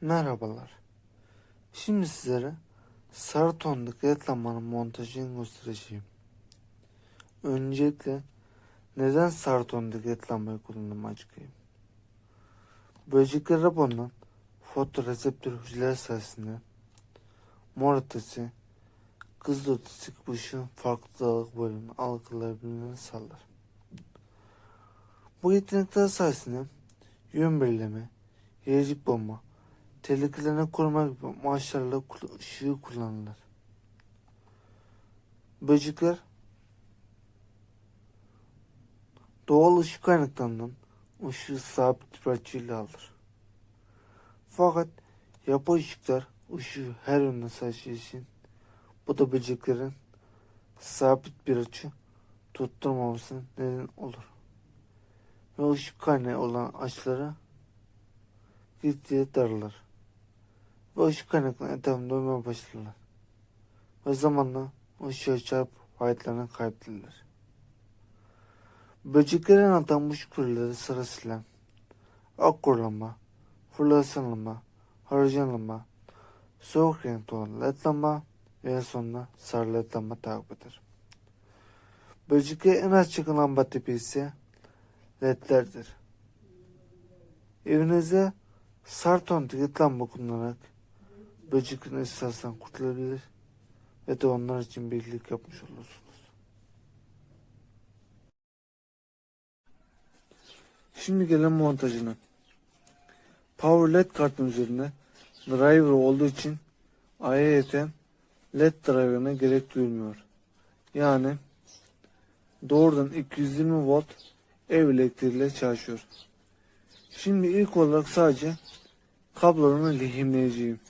Merhabalar. Şimdi sizlere sarı tondaki reklamların montajını göstereceğim. Öncelikle neden sarı tondaki reklamları kullandığımı açıklayayım. Böceklere bulunan fotoreseptör hücreler sayesinde mor ötesi, kızıl ötesi bu ışığın farklı dağılık bölümünü algılayabilmeni sağlar. Bu yetenekler sayesinde yön belirleme, yericik bulma, tehlikelerine koruma gibi amaçlarla kul- ışığı kullanılır. Böcekler doğal ışık kaynaklarından ışığı sabit bir açıyla alır. Fakat yapay ışıklar ışığı her yönden saçtığı için bu da böceklerin sabit bir açı tutturmamasına neden olur. Ve ışık kaynağı olan açıları gitgide daralır. Ve ışık kaynaklarının etrafında dönmeye başlarlar. Ve zamanla ışığa çarpıp hayatlarını kaybederler. Böceklerin atan bu ışık türleri sırasıyla akkorlama, fluoresanlama, halojenlama, soğuk renkli olan ledlama ve en sonunda sarı ledlama takip eder. Böceklere en az çıkan lamba tipi ise ledlerdir. Evinize Sarton tiket lamba kullanarak böceklerin esasından kurtulabilir ve de onlar için birlik yapmış olursunuz. Şimdi gelen montajına. Power LED kartın üzerinde driver olduğu için ayrıyeten LED driver'ına gerek duyulmuyor. Yani doğrudan 220 volt ev elektriğiyle çalışıyor. Şimdi ilk olarak sadece kablolarını lehimleyeceğim.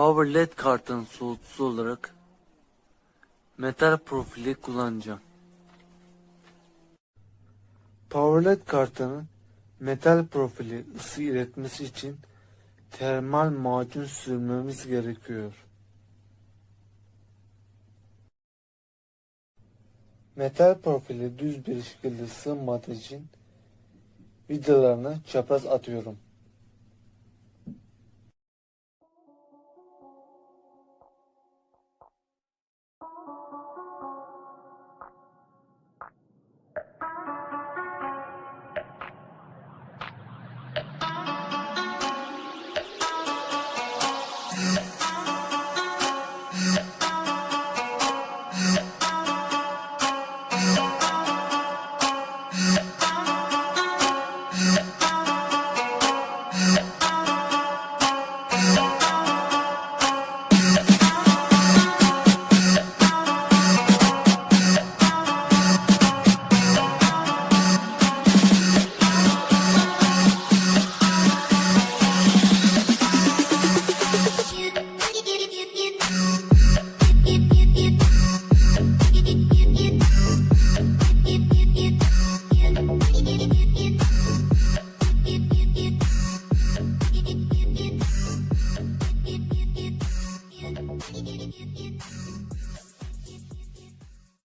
Power LED kartının soğutucu olarak metal profili kullanacağım. Power LED kartının metal profili ısı iletmesi için termal macun sürmemiz gerekiyor. Metal profili düz bir şekilde sığmadığı için vidalarını çapraz atıyorum.